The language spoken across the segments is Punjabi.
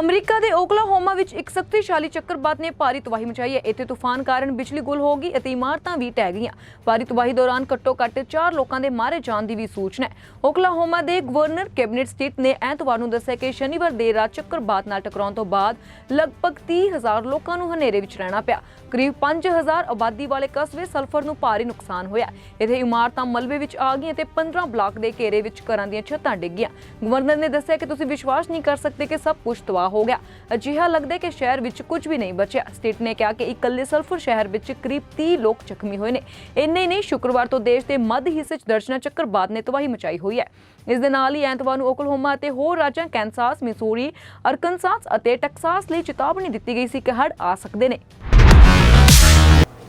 ਅਮਰੀਕਾ ਦੇ ਓਕਲਾਹੋਮਾ ਵਿੱਚ ਇੱਕ ਸ਼ਕਤੀਸ਼ਾਲੀ ਚੱਕਰਵਾਤ ਨੇ ਭਾਰੀ ਤਬਾਹੀ ਮਚਾਈ ਹੈ। ਇੱਥੇ ਤੂਫਾਨ ਕਾਰਨ ਬਿਜਲੀ ਗੁੱਲ ਹੋ ਗਈ ਅਤੇ ਇਮਾਰਤਾਂ ਵੀ ਢਹਿ ਗਈਆਂ। ਭਾਰੀ ਤਬਾਹੀ ਦੌਰਾਨ ਘੱਟੋ-ਘੱਟ 4 ਲੋਕਾਂ ਦੇ ਮਾਰੇ ਜਾਣ ਦੀ ਵੀ ਸੂਚਨਾ ਹੈ। ਓਕਲਾਹੋਮਾ ਦੇ ਗਵਰਨਰ ਕੈਬਨਿਟ ਸਟੇਟ ਨੇ ਐਤਵਾਰ ਨੂੰ ਦੱਸਿਆ ਕਿ ਸ਼ਨੀਵਾਰ ਦੇਰ ਰਾਤ ਚੱਕਰਵਾਤ ਨਾਲ ਟਕਰਾਉਣ ਤੋਂ ਬਾਅਦ ਲਗਭਗ 30000 ਲੋਕਾਂ ਨੂੰ ਹਨੇਰੇ ਵਿੱਚ ਰਹਿਣਾ ਪਿਆ। ਕਰੀਬ 5000 ਆਬਾਦੀ ਵਾਲੇ ਕਸਬੇ ਸਲਫਰ ਨੂੰ ਭਾਰੀ ਨੁਕਸਾਨ ਹੋਇਆ ਇੱਥੇ ਇਮਾਰਤਾਂ ਮਲਬੇ ਵਿੱਚ ਆ ਗਈਆਂ ਤੇ 15 ਬਲਾਕ ਦੇ ਘੇਰੇ ਵਿੱਚ ਘਰਾਂ ਦੀਆਂ ਛੱਤਾਂ ਡਿੱਗ ਗਈਆਂ ਗਵਰਨਰ ਨੇ ਦੱਸਿਆ ਕਿ ਤੁਸੀਂ ਵਿਸ਼ਵਾਸ ਨਹੀਂ ਕਰ ਸਕਦੇ ਕਿ ਸਭ ਕੁਝ ਤਬਾਹ ਹੋ ਗਿਆ। ਅਜਿਹਾ ਲੱਗਦਾ ਕਿ ਸ਼ਹਿਰ ਵਿੱਚ ਕੁਝ ਵੀ ਨਹੀਂ ਬਚਿਆ। ਸਟੇਟ ਨੇ ਕਿਹਾ ਕਿ ਇਕੱਲੇ ਸਲਫਰ ਸ਼ਹਿਰ ਵਿੱਚ ਕਰੀਬ 30 ਲੋਕ ਜ਼ਖਮੀ ਹੋਏ ਨੇ। ਇੰਨੇ ਨਹੀਂ, ਸ਼ੁੱਕਰਵਾਰ ਤੋਂ ਦੇਸ਼ ਦੇ ਮੱਧ ਹਿੱਸੇ 'ਚ ਦਰਜਨਾ ਚੱਕਰਵਾਤ ਨੇ ਤਬਾਹੀ ਮਚਾਈ ਹੋਈ ਹੈ। ਇਸ ਦੇ ਨਾਲ ਹੀ ਐਤਵਾਰ ਨੂੰ ਓਕਲਹੋਮਾ ਅਤੇ ਹੋਰ ਰਾਜਾਂ ਕੈਨਸਾਸ, ਮਿਸੂਰੀ, ਅਰਕਨਸਾਸ ਅਤੇ ਟੈਕਸਾਸ ਲਈ ਚੇਤਾਵਨੀ ਦਿੱਤੀ ਗਈ ਸੀ ਕਿ ਹੜ ਆ ਸਕਦੇ ਨੇ।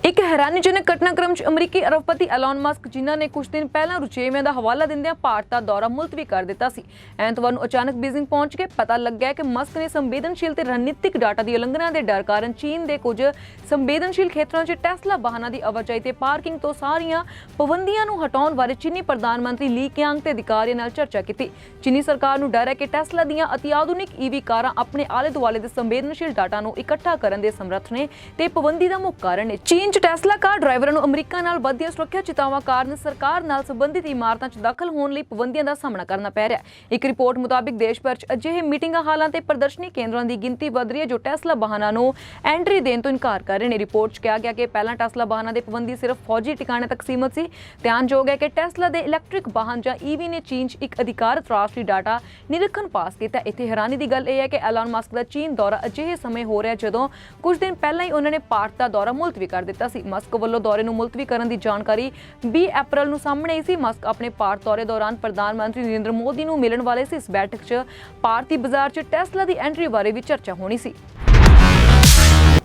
ਇੱਕ ਹੈਰਾਨੀਜਨਕ ਘਟਨਾਕ੍ਰਮ 'ਚ ਅਮਰੀਕੀ ਅਰਬਪਤੀ ਐਲਨ ਮਸਕ ਜਿਨ੍ਹਾਂ ਨੇ ਕੁਝ ਦਿਨ ਪਹਿਲਾਂ ਰੁਚੇਵਿਆਂ ਦਾ ਹਵਾਲਾ ਦਿੰਦਿਆਂ ਭਾਰਤ ਦਾ ਦੌਰਾ ਮੁਲਤਵੀ ਕਰ ਦਿੱਤਾ ਸੀ। ਐਤਵਾਰ ਨੂੰ ਅਚਾਨਕ ਬੀਜ਼ਿੰਗ ਪਹੁੰਚ ਕੇ ਪਤਾ ਲੱਗਿਆ ਕਿ ਮਸਕ ਨੇ ਸੰਵੇਦਨਸ਼ੀਲ ਤੇ ਰਣਨੀਤਿਕ ਡਾਟਾ ਦੀ ਉਲੰਘਣਾ ਦੇ ਡਰ ਕਾਰਨ ਚੀਨ ਦੇ ਕੁਝ ਸੰਵੇਦਨਸ਼ੀਲ ਖੇਤਰਾਂ 'ਚ ਟੈਸਲਾ ਵਾਹਨਾਂ ਦੀ ਆਵਾਜਾਈ ਤੇ ਪਾਰਕਿੰਗ ਤੋਂ ਸਾਰੀਆਂ ਪਾਬੰਦੀਆਂ ਨੂੰ ਹਟਾਉਣ ਬਾਰੇ ਚੀਨੀ ਪ੍ਰਧਾਨ ਮੰਤਰੀ ਲੀ ਕਿਆਂਗ ਤੇ ਅਧਿਕਾਰੀਆਂ ਨਾਲ ਚਰਚਾ ਕੀਤੀ। ਚੀਨੀ ਸਰਕਾਰ ਨੂੰ ਡਰ ਹੈ ਕਿ ਟੈਸਲਾ ਦੀਆਂ ਅਤੀ ਆਧੁਨਿਕ ਈਵੀ ਕਾਰਾਂ ਆਪਣੇ ਆਲੇ-ਦੁਆਲੇ ਦੇ ਸੰਵੇਦਨਸ਼ੀਲ ਡਾਟਾ ਨੂੰ ਇਕੱਠਾ ਕਰਨ ਦੇ ਸਮਰੱਥ ਨੇ ਤੇ ਪਾਬੰਦੀ ਦਾ ਮੁੱਖ ਕਾਰਨ ਨੇ। ਚੀਨ ਟੈਸਲਾ ਕਾਰ ਡਰਾਈਵਰਾਂ ਨੂੰ ਅਮਰੀਕਾ ਨਾਲ ਵੱਧਦੀਆਂ ਸੁਰੱਖਿਆ ਚਿਤਾਵਾਂ ਕਾਰਨ ਸਰਕਾਰ ਨਾਲ ਸੰਬੰਧਿਤ ਇਮਾਰਤਾਂ 'ਚ ਦਾਖਲ ਹੋਣ ਲਈ ਪਾਬੰਦੀਆਂ ਦਾ ਸਾਹਮਣਾ ਕਰਨਾ ਪੈ ਰਿਹਾ ਹੈ। ਇੱਕ ਰਿਪੋਰਟ ਮੁਤਾਬਿਕ ਦੇਸ਼ ਭਰ 'ਚ ਅਜਿਹੇ ਮੀਟਿੰਗਾਂ ਹਾਲਾਂ ਤੇ ਪ੍ਰਦਰਸ਼ਨੀ ਕੇਂਦਰਾਂ ਦੀ ਗਿਣਤੀ ਵਧ ਰਹੀ ਹੈ ਜੋ ਟੈਸਲਾ ਵਾਹਨਾਂ ਨੂੰ ਐਂਟਰੀ ਦੇਣ ਤੋਂ ਇਨਕਾਰ ਕਰ ਰਹੇ ਨੇ। ਰਿਪੋਰਟ 'ਚ ਕਿਹਾ ਗਿਆ ਕਿ ਪਹਿਲਾਂ ਟੈਸਲਾ ਵਾਹਨਾਂ ਦੇ ਪਾਬੰਦੀ ਸਿਰਫ ਫੌਜੀ ਟਿਕਾਣੇ ਤੱਕ ਸੀਮਤ ਸੀ। ਧਿਆਨਯੋਗ ਹੈ ਕਿ ਟੈਸਲਾ ਦੇ ਇਲੈਕਟ੍ਰਿਕ ਵਾਹਨ ਜਾਂ ਈਵੀ ਨੇ ਚੀਨ 'ਚ ਇੱਕ ਅਧਿਕਾਰਤ ਰਾਸ਼ਟਰੀ ਡਾਟਾ ਨਿਰੀਖਣ ਪਾਸ ਕੀਤਾ। ਇੱਥੇ ਹੈਰਾਨੀ ਦੀ ਗੱਲ ਇਹ ਹੈ ਕਿ ਐਲਨ ਮਸਕ ਦਾ ਚੀਨ ਦੌਰਾ ਅਜਿਹੇ ਸਮੇਂ ਹੋ ਰਿਹਾ ਜਦੋਂ ਕੁਝ ਦਿਨ ਪਹਿਲਾਂ ਹੀ ਉਹਨਾਂ ਨੇ ਭਾਰਤ ਦਾ ਦੌਰਾ ਮੁਲਤਵੀ ਕਰ ਦਿੱਤਾ ਸੀ। ਮਸਕ ਵੱਲੋਂ ਦੌਰੇ ਨੂੰ ਮੁਲਤਵੀ ਕਰਨ ਦੀ ਜਾਣਕਾਰੀ 20 ਅਪ੍ਰੈਲ ਨੂੰ ਸਾਹਮਣੇ ਆਈ ਸੀ। ਮਸਕ ਆਪਣੇ ਭਾਰਤ ਦੌਰੇ ਦੌਰਾਨ ਪ੍ਰਧਾਨ ਮੰਤਰੀ ਨਰਿੰਦਰ ਮੋਦੀ ਨੂੰ ਮਿਲਣ ਵਾਲੇ ਸੀ। ਇਸ ਬੈਠਕ 'ਚ ਭਾਰਤੀ ਬਾਜ਼ਾਰ 'ਚ ਟੈਸਲਾ ਦੀ ਐਂਟਰੀ ਬਾਰੇ ਵੀ ਚਰਚਾ ਹੋਣੀ ਸੀ।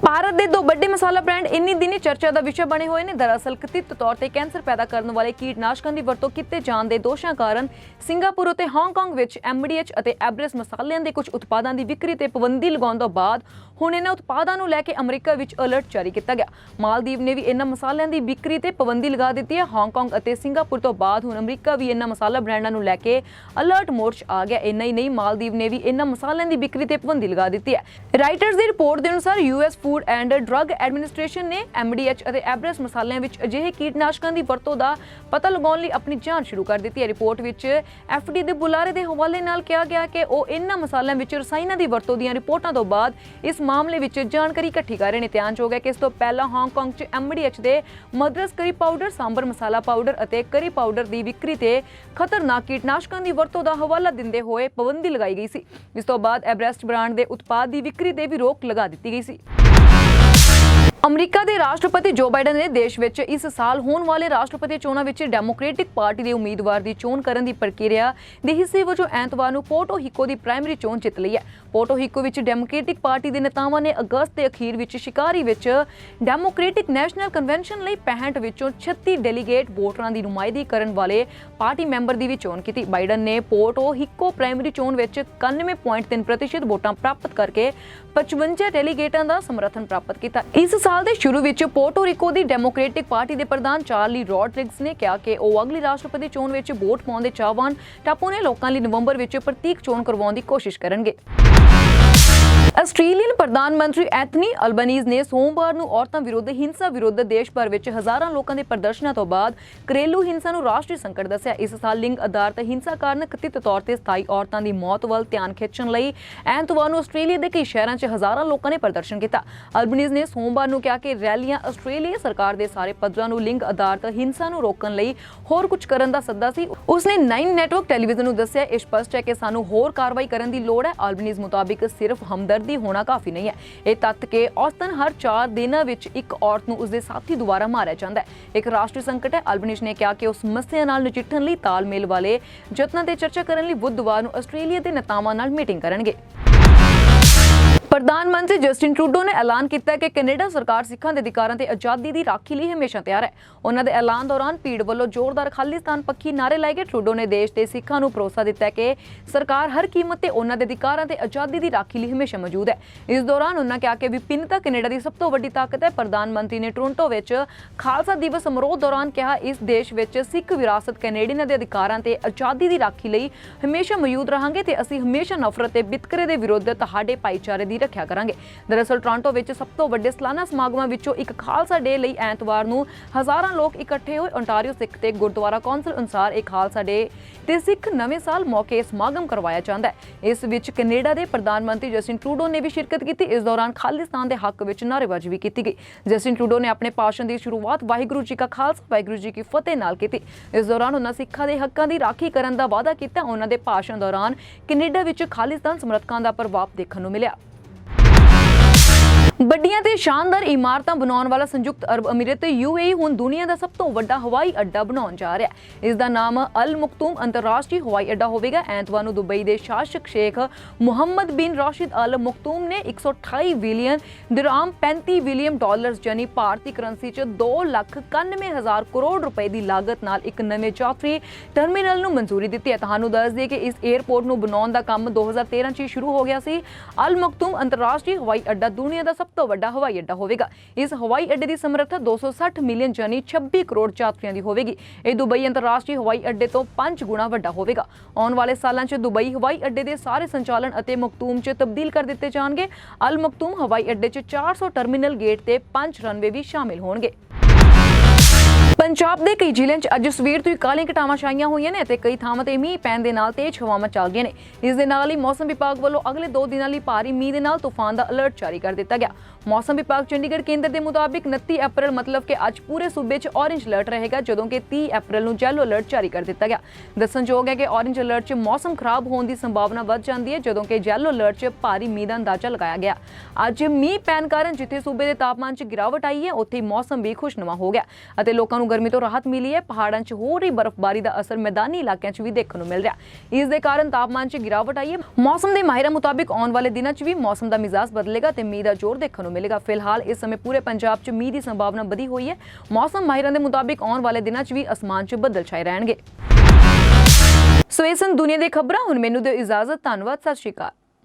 ਭਾਰਤ ਦੇ ਦੋ ਵੱਡੇ ਮਸਾਲਾ ਬ੍ਰਾਂਡ ਇੰਨੀ ਦਿਨੀ ਚਰਚਾ ਦਾ ਵਿਸ਼ਾ ਬਣੇ ਹੋਏ ਨੇ। ਦਰਅਸਲ ਕਥਿਤ ਤੌਰ ਤੇ ਕੈਂਸਰ ਪੈਦਾ ਕਰਨ ਵਾਲੇ ਕੀਟਨਾਸ਼ਕਾਂ ਦੀ ਵਰਤੋਂ ਕੀਤੇ ਜਾਣ ਦੇ ਦੋਸ਼ਾਂ ਕਾਰਨ ਸਿੰਗਾਪੁਰ ਅਤੇ ਹਾਂਗਕਾਂਗ ਵਿੱਚ ਐਮਡੀਐਚ ਅਤੇ ਐਬਰੇਸ ਮਸਾਲਿਆਂ ਦੇ ਕੁਝ ਉਤਪਾਦਾਂ ਦੀ ਵਿਕਰੀ ਤੇ ਪਾਬੰਦੀ ਲਗਾਉਣ ਤੋਂ ਬਾਅਦ ਹੁਣ ਇਹਨਾਂ ਉਤਪਾਦਾਂ ਨੂੰ ਲੈ ਕੇ ਅਮਰੀਕਾ ਵਿੱਚ ਅਲਰਟ ਜਾਰੀ ਕੀਤਾ ਗਿਆ। ਮਾਲਦੀਵ ਨੇ ਵੀ ਇਹਨਾਂ ਮਸਾਲਿਆਂ ਦੀ ਵਿਕਰੀ ਤੇ ਪਾਬੰਦੀ ਲਗਾ ਦਿੱਤੀ ਹੈ। ਹਾਂਗਕਾਂਗ ਅਤੇ ਸਿੰਗਾਪੁਰ ਤੋਂ ਬਾਅਦ ਹੁਣ ਅਮਰੀਕਾ ਵੀ ਇਹਨਾਂ ਮਸਾਲਾ ਬ੍ਰਾਂਡਾਂ ਨੂੰ ਲੈ ਕੇ ਅਲਰਟ ਮੋਡ 'ਚ ਆ ਗਿਆ। ਇੰਨਾ ਹੀ ਨਹੀਂ, ਮਾਲਦੀਵ ਨੇ ਵੀ ਇਹਨਾਂ ਮਸਾਲਿਆਂ ਦੀ ਵਿਕਰੀ ਤੇ ਪਾਬੰਦੀ ਲਗਾ ਦਿੱਤੀ ਹੈ। ਰਾਈਟਰਸ ਦੀ ਰਿਪੋਰਟ ਦੇ ਅਨੁਸਾਰ US food and drug administration ਨੇ ਐਮਡੀਐਚ ਅਤੇ ਐਬਰੇਸ ਮਸਾਲਿਆਂ ਵਿੱਚ ਅਜਿਹੇ ਕੀਟਨਾਸ਼ਕਾਂ ਦੀ ਵਰਤੋਂ ਦਾ ਪਤਾ ਲਗਾਉਣ ਲਈ ਆਪਣੀ ਜਾਂਚ ਸ਼ੁਰੂ ਕਰ ਦਿੱਤੀ ਹੈ। ਰਿਪੋਰਟ ਵਿੱਚ ਐਫਡੀ ਦੇ ਬੁਲਾਰੇ ਦੇ ਹਵਾਲੇ ਨਾਲ ਕਿਹਾ ਗਿਆ ਕਿ ਉਹ ਇਹਨਾਂ ਮਸਾਲਿਆਂ ਵਿੱਚ ਰਸਾਇਣਾਂ ਦੀ ਵਰਤੋਂ ਦੀਆਂ ਰਿਪੋਰਟਾਂ ਤੋਂ ਬਾਅਦ ਇਸ ਮਾਮਲੇ ਵਿੱਚ ਜਾਣਕਾਰੀ ਇਕੱਠੀ ਕਰ ਰਹੇ ਨੇ। ਧਿਆਨਯੋਗ ਹੈ ਕਿ ਇਸ ਤੋਂ ਪਹਿਲਾਂ ਹਾਂਗਕਾਂਗ 'ਚ ਐਮਡੀਐਚ ਦੇ ਮਦਰਸ ਕਰੀ ਪਾਊਡਰ, ਸਾਂਬਰ ਮਸਾਲਾ ਪਾਊਡਰ ਅਤੇ ਕਰੀ ਪਾਊਡਰ ਦੀ ਵਿਕਰੀ ਤੇ ਖਤਰਨਾਕ ਕੀਟਨਾਸ਼ਕਾਂ ਦੀ ਵਰਤੋਂ ਦਾ ਹਵਾਲਾ ਦਿੰਦੇ ਹੋਏ ਪਾਬੰਦੀ ਲਗਾਈ ਗਈ ਸੀ। ਇਸ ਤੋਂ ਬਾਅਦ ਐਵਰੈਸਟ ਬ੍ਰਾਂਡ ਦੇ ਉਤਪਾਦ ਦੀ ਵਿਕਰੀ ਤੇ ਵੀ ਰੋਕ ਲਗਾ ਦਿੱਤੀ ਗਈ ਸੀ। ਅਮਰੀਕਾ ਦੇ ਰਾਸ਼ਟਰਪਤੀ ਜੋ ਬਾਈਡਨ ਨੇ ਦੇਸ਼ ਵਿੱਚ ਇਸ ਸਾਲ ਹੋਣ ਵਾਲੇ ਰਾਸ਼ਟਰਪਤੀ ਚੋਣਾਂ ਵਿੱਚ ਡੈਮੋਕ੍ਰੈਟਿਕ ਪਾਰਟੀ ਦੇ ਉਮੀਦਵਾਰ ਦੀ ਚੋਣ ਕਰਨ ਦੀ ਪ੍ਰਕਿਰਿਆ ਦੇ ਹਿੱਸੇ ਵਜੋਂ ਐਤਵਾਰ ਨੂੰ ਪੋਰਟੋ ਹੀਕੋ ਦੀ ਪ੍ਰਾਇਮਰੀ ਚੋਣ ਜਿੱਤ ਲਈ ਹੈ। ਪੋਰਟੋ ਹੀਕੋ ਵਿੱਚ ਡੈਮੋਕ੍ਰੈਟਿਕ ਪਾਰਟੀ ਦੇ ਨੇਤਾਵਾਂ ਨੇ ਅਗਸਤ ਦੇ ਅਖੀਰ ਵਿੱਚ ਸ਼ਿਕਾਰੀ ਵਿੱਚ ਡੈਮੋਕ੍ਰੈਟਿਕ ਨੈਸ਼ਨਲ ਕਨਵੈਨਸ਼ਨ ਲਈ 65 ਵਿੱਚੋਂ 36 ਡੈਲੀਗੇਟ ਵੋਟਰਾਂ ਦੀ ਨੁਮਾਇੰਦਗੀ ਕਰਨ ਵਾਲੇ ਪਾਰਟੀ ਮੈਂਬਰ ਦੀ ਵੀ ਚੋਣ ਕੀਤੀ। ਬਾਈਡਨ ਨੇ ਪੋਰਟੋ ਹੀਕੋ ਪ੍ਰਾਇਮਰੀ ਚੋਣ ਵਿੱਚ 91.3% ਵੋਟਾਂ ਪ੍ਰਾਪਤ ਕਰਕੇ 55 ਡੈਲੀਗੇਟਾਂ ਦਾ ਸਮਰਥਨ ਪ੍ਰਾਪਤ ਕੀਤਾ। ਇਸ ਸਾਲ ਦੇ ਸ਼ੁਰੂ ਵਿੱਚ ਪੋਰਟੋ ਰੀਕੋ ਦੀ ਡੈਮੋਕ੍ਰੈਟਿਕ ਪਾਰਟੀ ਦੇ ਪ੍ਰਧਾਨ ਚਾਰਲੀ ਰੋਡਰਿਗਸ ਨੇ ਕਿਹਾ ਕਿ ਉਹ ਅਗਲੀ ਰਾਸ਼ਟਰਪਤੀ ਚੋਣ ਵਿੱਚ ਵੋਟ ਪਾਉਣ ਦੇ ਚਾਹਵਾਨ। ਟਾਪੂ ਨੇ ਲੋਕਾਂ ਲਈ ਨਵੰਬਰ ਵਿੱਚ ਪ੍ਰਤੀਕ ਚੋਣ ਕਰਵਾਉਣ ਦੀ ਕੋਸ਼ਿਸ਼ ਕਰਨਗੇ। ਆਸਟ੍ਰੇਲੀਅਨ ਪ੍ਰਧਾਨ ਮੰਤਰੀ ਐਥਨੀ ਅਲਬਨੀਜ਼ ਨੇ ਸੋਮਵਾਰ ਨੂੰ ਔਰਤਾਂ ਵਿਰੁੱਧ, ਹਿੰਸਾ ਵਿਰੁੱਧ ਦੇਸ਼ ਭਰ ਵਿੱਚ ਹਜ਼ਾਰਾਂ ਲੋਕਾਂ ਦੇ ਪ੍ਰਦਰਸ਼ਨਾਂ ਤੋਂ ਬਾਅਦ ਘਰੇਲੂ ਹਿੰਸਾ ਨੂੰ ਰਾਸ਼ਟਰੀ ਸੰਕਟ ਦੱਸਿਆ। ਇਸ ਸਾਲ ਲਿੰਗ ਆਧਾਰਿਤ ਹਿੰਸਾ ਕਾਰਨ ਕਥਿਤ ਤੌਰ ਤੇ ਸਥਾਈ ਔਰਤਾਂ ਦੀ ਮੌਤ ਵੱਲ ਧਿਆਨ ਖਿੱਚਣ ਲਈ ਐਤਵਾਰ ਨੂੰ ਆਸਟ੍ਰੇਲੀਆ ਦੇ ਕਈ ਸ਼ਹਿਰਾਂ 'ਚ ਹਜ਼ਾਰਾਂ ਲੋਕਾਂ ਨੇ ਪ੍ਰਦਰਸ਼ਨ ਕੀਤਾ। ਅਲਬਨੀਜ਼ ਨੇ ਸੋਮਵਾਰ ਨੂੰ ਕਿਹਾ ਕਿ ਰੈਲੀਆਂ ਆਸਟ੍ਰੇਲੀਆ ਸਰਕਾਰ ਦੇ ਸਾਰੇ ਪੱਧਰਾਂ ਨੂੰ ਲਿੰਗ ਆਧਾਰਿਤ ਹਿੰਸਾ ਨੂੰ ਰੋਕਣ ਲਈ ਹੋਰ ਕੁਝ ਕਰਨ ਦਾ ਸੱਦਾ ਸੀ। ਉਸਨੇ 9 ਨੈਟਵਰਕ ਟੈਲੀਵਿਜ਼ਨ ਨੂੰ ਦੱਸਿਆ, ਇਹ ਸਪਸ਼ਟ ਹੈ ਕਿ ਸਾਨੂੰ ਹੋਰ ਕਾਰਵਾਈ ਕਰਨ ਦੀ ਲੋੜ ਹੈ। ਅਲਬਨੀਜ਼ ਮੁਤਾਬਿਕ ਸਿਰਫ ਹਮਦਰਦ ਹੋਣਾ ਕਾਫੀ ਨਹੀਂ ਹੈ। ਇਹ ਤੱਤ ਕਿ ਔਸਤਨ ਹਰ 4 ਦਿਨਾਂ ਵਿੱਚ ਇੱਕ ਔਰਤ ਨੂੰ ਉਸਦੇ ਸਾਥੀ ਦੁਆਰਾ ਮਾਰਿਆ ਜਾਂਦਾ ਹੈ। ਇੱਕ ਰਾਸ਼ਟਰੀ ਸੰਕਟ ਹੈ। ਅਲਬਨਿਸ਼ ਨੇ ਕਿਹਾ ਕਿ ਉਸ ਸਮੱਸਿਆ ਨਾਲ ਨਜਿੱਠਣ ਲਈ ਤਾਲਮੇਲ ਵਾਲੇ ਯਤਨਾਂ ਤੇ ਚਰਚਾ ਕਰਨ ਲਈ ਬੁੱਧਵਾਰ ਨੂੰ ਆਸਟ੍ਰੇਲੀਆ ਦੇ ਨੇਤਾਵਾਂ ਨਾਲ ਮੀਟਿੰਗ ਕਰਨਗੇ। ਪ੍ਰਧਾਨ ਮੰਤਰੀ ਜਸਟਿਨ ਟਰੂਡੋ ਨੇ ਐਲਾਨ ਕੀਤਾ ਕਿ ਕੈਨੇਡਾ ਸਰਕਾਰ ਸਿੱਖਾਂ ਦੇ ਅਧਿਕਾਰਾਂ ਤੇ ਆਜ਼ਾਦੀ ਦੀ ਰਾਖੀ ਲਈ ਹਮੇਸ਼ਾ ਤਿਆਰ ਹੈ। ਉਹਨਾਂ ਦੇ ਐਲਾਨ ਦੌਰਾਨ ਭੀੜ ਵੱਲੋਂ ਜ਼ੋਰਦਾਰ ਖਾਲਿਸਤਾਨ ਪੱਖੀ ਨਾਅਰੇ ਲਾਏ ਗਏ। ਟਰੂਡੋ ਨੇ ਦੇਸ਼ ਦੇ ਸਿੱਖਾਂ ਨੂੰ ਭਰੋਸਾ ਦਿੱਤਾ ਕਿ ਸਰਕਾਰ ਹਰ ਕੀਮਤ ਤੇ ਉਹਨਾਂ ਦੇ ਅਧਿਕਾਰਾਂ ਤੇ ਆਜ਼ਾਦੀ ਦੀ ਰਾਖੀ ਲਈ ਹਮੇਸ਼ਾ ਮੌਜੂਦ ਹੈ। ਇਸ ਦੌਰਾਨ ਉਹਨਾਂ ਕਿਹਾ ਕਿ ਵਿਭਿੰਨਤਾ ਕੈਨੇਡਾ ਦੀ ਸਭ ਤੋਂ ਵੱਡੀ ਤਾਕਤ ਹੈ। ਪ੍ਰਧਾਨ ਮੰਤਰੀ ਨੇ ਟੋਰਾਂਟੋ ਵਿੱਚ ਖਾਲਸਾ ਦਿਵਸ ਸਮਾਰੋਹ ਦੌਰਾਨ ਕਿਹਾ, ਇਸ ਦੇਸ਼ ਵਿੱਚ ਸਿੱਖ ਵਿਰਾਸਤ ਕੈਨੇਡੀਅਨਾਂ ਦੇ ਅਧਿਕਾਰਾਂ ਤੇ ਆਜ਼ਾਦੀ ਦੀ ਰਾਖੀ ਲਈ ਹਮੇਸ਼ਾ ਮੌਜੂਦ ਰਹਾਂਗੇ ਤੇ ਅਸੀਂ ਹਮੇਸ਼ਾ ਨਫ਼ਰਤ ਤੇ ਵਿਤਕਰੇ ਦੇ ਵਿਰੁੱਧ ਤੁਹਾਡੇ ਭਾਈਚਾਰੇ ਦੀ ਰੱਖਿਆ ਕਰਾਂਗੇ। ਦਰਅਸਲ ਟੋਰਾਂਟੋ ਵਿੱਚ ਸਭ ਤੋਂ ਵੱਡੇ ਸਾਲਾਨਾ ਸਮਾਗਮਾਂ ਵਿੱਚੋਂ ਇੱਕ ਖਾਲਸਾ ਡੇ ਲਈ ਐਤਵਾਰ ਨੂੰ ਹਜ਼ਾਰਾਂ ਲੋਕ ਇਕੱਠੇ ਹੋਏ ਓਨਟਾਰੀਓ ਸਿੱਖ ਤੇ ਗੁਰਦੁਆਰਾ ਕੌਂਸਲ ਅਨੁਸਾਰ ਇਹ ਖਾਲਸਾ ਡੇ ਤੇ ਸਿੱਖ ਨਵੇਂ ਸਾਲ ਮੌਕੇ ਸਮਾਗਮ ਕਰਵਾਇਆ ਜਾਂਦਾ ਹੈ। ਇਸ ਵਿੱਚ ਕੈਨੇਡਾ ਦੇ ਪ੍ਰਧਾਨ ਮੰਤਰੀ ਜਸਟਿਨ ਟਰੂਡੋ ਨੇ ਵੀ ਸ਼ਿਰਕਤ ਕੀਤੀ। ਇਸ ਦੌਰਾਨ ਖਾਲਿਸਤਾਨ ਦੇ ਹੱਕ ਵਿੱਚ ਨਾਅਰੇਬਾਜ਼ੀ ਵੀ ਕੀਤੀ ਗਈ। ਜਸਟਿਨ ਟਰੂਡੋ ਨੇ ਆਪਣੇ ਭਾਸ਼ਣ ਦੀ ਸ਼ੁਰੂਆਤ ਵਾਹਿਗੁਰੂ ਜੀ ਕਾ ਖਾਲਸਾ, ਵਾਹਿਗੁਰੂ ਜੀ ਕੀ ਫਤਿਹ ਨਾਲ ਕੀਤੀ। ਇਸ ਦੌਰਾਨ ਉਹਨਾਂ ਸਿੱਖਾਂ ਦੇ ਹੱਕਾਂ ਦੀ ਰਾਖੀ ਕਰਨ ਦਾ ਵਾਅਦਾ ਕੀਤਾ। ਉਹਨਾਂ ਦੇ ਭਾਸ਼ਣ ਦੌਰਾਨ ਕੈਨੇਡਾ ਵਿੱਚ ਖਾਲਿਸਤਾਨ ਸਮਰਥਕਾਂ ਦਾ ਪ੍ਰਭਾਵ ਦੇਖਣ ਨੂੰ ਮਿਲਿਆ। ਵੱਡੀਆਂ ਤੇ ਸ਼ਾਨਦਾਰ ਇਮਾਰਤਾਂ ਬਣਾਉਣ ਵਾਲਾ ਸੰਯੁਕਤ ਅਰਬ ਅਮੀਰਤ ਯੂਏਈ ਹੁਣ ਦੁਨੀਆ ਦਾ ਸਭ ਤੋਂ ਵੱਡਾ ਹਵਾਈ ਅੱਡਾ ਬਣਾਉਣ ਜਾ ਰਿਹਾ ਹੈ। ਇਸ ਦਾ ਨਾਮ ਅਲ ਮਖਤੂਮ ਅੰਤਰਰਾਸ਼ਟਰੀ ਹਵਾਈ ਅੱਡਾ ਹੋਵੇਗਾ। ਐਤਵਾਰ ਨੂੰ ਦੁਬਈ ਦੇ ਸ਼ਾਸਕ ਸ਼ੇਖ ਮੁਹੰਮਦ ਬਿਨ ਰਾਸ਼ਿਦ ਅਲ ਮਖਤੂਮ ਨੇ 128 ਬਿਲੀਅਨ ਦਿਰਹਮ 35 ਬਿਲੀਅਨ ਡਾਲਰਸ ਯਾਨੀ ਭਾਰਤੀ ਕਰੰਸੀ 'ਚ 2 ਲੱਖ 91 ਹਜ਼ਾਰ ਕਰੋੜ ਰੁਪਏ ਦੀ ਲਾਗਤ ਨਾਲ ਇੱਕ ਨਵੇਂ ਯਾਤਰੀ ਟਰਮੀਨਲ ਨੂੰ ਮਨਜ਼ੂਰੀ ਦਿੱਤੀ ਹੈ। ਤੁਹਾਨੂੰ ਦੱਸ ਦਈਏ ਕਿ ਇਸ 에ਅਰਪੋਰਟ ਨੂੰ ਬਣਾਉਣ ਦਾ ਕੰਮ 2013 'ਚ ਹੀ ਸ਼ੁਰੂ ਹੋ ਗਿਆ ਸੀ। ਅਲ ਮਖਤੂਮ ਅੰਤਰਰਾਸ਼ਟਰੀ ਹਵਾਈ ਅੱਡਾ ਦੁਨੀਆ ਦਾ ਸਭ ਤੋਂ ਵੱਡਾ ਹਵਾਈ ਅੱਡਾ ਹੋਵੇਗਾ। ਇਸ ਹਵਾਈ ਅੱਡੇ ਦੀ ਸਮਰੱਥਾ 260 ਮਿਲੀਅਨ ਜਾਨੀ 26 ਕਰੋੜ ਯਾਤਰੀਆਂ ਦੀ ਹੋਵੇਗੀ। ਇਹ ਦੁਬਈ ਅੰਤਰਰਾਸ਼ਟਰੀ ਹਵਾਈ ਅੱਡੇ ਤੋਂ 5 ਗੁਣਾ ਵੱਡਾ ਹੋਵੇਗਾ। ਆਉਣ ਵਾਲੇ ਸਾਲਾਂ 'ਚ ਦੁਬਈ ਹਵਾਈ ਅੱਡੇ ਦੇ ਸਾਰੇ ਸੰਚਾਲਨ ਅਤੇ ਮਖਤੂਮ 'ਚ ਤਬਦੀਲ ਕਰ ਦਿੱਤੇ ਜਾਣਗੇ। ਅਲ ਮਖਤੂਮ ਹਵਾਈ ਅੱਡੇ 'ਚ 400 ਟਰਮੀਨਲ ਗੇਟ ਤੇ 5 ਰਨਵੇ ਵੀ ਸ਼ਾਮਿਲ ਹੋਣਗੇ। ਪੰਜਾਬ ਦੇ ਕਈ ਜ਼ਿਲ੍ਹਿਆਂ 'ਚ ਅੱਜ ਸਵੇਰ ਤੋਂ ਹੀ ਕਾਲੀਆਂ ਘਟਾਵਾਂ ਛਾਈਆਂ ਹੋਈਆਂ ਨੇ ਅਤੇ ਕਈ ਥਾਵਾਂ ਤੇ ਮੀਂਹ ਪੈਣ ਦੇ ਨਾਲ ਤੇਜ਼ ਹਵਾਵਾਂ ਚੱਲ ਰਹੀਆਂ ਨੇ। ਇਸ ਦੇ ਨਾਲ ਹੀ ਮੌਸਮ ਵਿਭਾਗ ਵੱਲੋਂ ਅਗਲੇ 2 ਦਿਨਾਂ ਲਈ ਭਾਰੀ ਮੀਂਹ ਦੇ ਨਾਲ ਤੂਫਾਨ ਦਾ ਅਲਰਟ ਜਾਰੀ ਕਰ ਦਿੱਤਾ ਗਿਆ। ਮੌਸਮ ਵਿਭਾਗ ਚੰਡੀਗੜ੍ਹ ਕੇਂਦਰ ਦੇ ਮੁਤਾਬਿਕ 29 ਅਪ੍ਰੈਲ ਮਤਲਬ ਕਿ ਅੱਜ ਪੂਰੇ ਸੂਬੇ 'ਚ ਔਰੇਂਜ ਅਲਰਟ ਰਹੇਗਾ, ਜਦੋਂ ਕਿ 30 ਅਪ੍ਰੈਲ ਨੂੰ ਯੈਲੋ ਅਲਰਟ ਜਾਰੀ ਕਰ ਦਿੱਤਾ ਗਿਆ। ਦੱਸਣਯੋਗ ਹੈ ਕਿ ਔਰੇਂਜ ਅਲਰਟ 'ਚ ਮੌਸਮ ਖਰਾਬ ਹੋਣ ਦੀ ਸੰਭਾਵਨਾ ਵੱਧ ਜਾਂਦੀ ਹੈ, ਜਦੋਂ ਕਿ ਯੈਲੋ ਅਲਰਟ 'ਚ ਭਾਰੀ ਮੀਂਹ ਦਾ ਅੰਦਾਜ਼ਾ ਲਗਾਇਆ ਗਿਆ। ਅੱਜ ਮੀਂਹ ਪੈਣ ਕਾਰਨ ਜਿੱਥੇ ਸੂਬੇ ਦੇ ਤਾਪਮਾਨ 'ਚ ਗਿਰਾਵਟ ਆਈ ਹੈ, ਉੱਥੇ ਹੀ ਮੌਸਮ ਵੀ ਖੁਸ਼ਨੁਮਾ ਹੋ ਗਿਆ ਅਤੇ ਲੋਕਾਂ ਨੂੰ ਗਰਮੀ ਤੋਂ ਰਾਹਤ ਮਿਲੀ ਹੈ। ਪਹਾੜਾਂ 'ਚ ਹੋ ਰਹੀ ਬਰਫ਼ਬਾਰੀ ਦਾ ਅਸਰ ਮੈਦਾਨੀ ਇਲਾਕਿਆਂ 'ਚ ਵੀ ਦੇਖਣ ਨੂੰ ਮਿਲ ਰਿਹਾ ਇਸ ਦੇ ਕਾਰਨ ਤਾਪਮਾਨ 'ਚ ਗਿਰਾਵਟ ਆਈ ਹੈ। ਮੌਸਮ ਦੇ ਮਾਹਿਰਾਂ ਮੁਤਾਬਿਕ ਆਉਣ ਵਾਲੇ ਦਿਨਾਂ 'ਚ ਵੀ ਮੌਸਮ ਦਾ ਮਿਜ਼ਾਜ ਬਦਲੇਗਾ ਤੇ ਮੀਂਹ ਦਾ ਜ਼ੋਰ ਦੇਖਣ ਨੂੰ ਮਿਲੇਗਾ। ਫਿਲਹਾਲ ਇਸ ਸਮੇਂ ਪੂਰੇ ਪੰਜਾਬ 'ਚ ਮੀਂਹ ਦੀ ਸੰਭਾਵਨਾ ਵਧੀ ਹੋਈ ਹੈ। ਮੌਸਮ ਮਾਹਿਰਾਂ ਦੇ ਮੁਤਾਬਿਕ ਆਉਣ ਵਾਲੇ ਦਿਨਾਂ 'ਚ ਵੀ ਅਸਮਾਨ 'ਚ ਬੱਦਲ ਛਾਏ ਰਹਿਣਗੇ। ਸੋ ਇਹ ਸਨ ਦੁਨੀਆ ਦੀਆਂ ਖਬਰਾਂ। ਹੁਣ ਮੈਨੂੰ ਦਿਓ ਇਜਾਜ਼ਤ। ਧੰਨਵਾਦ। ਸਤਿ ਸ਼੍ਰੀ ਅਕਾਲ।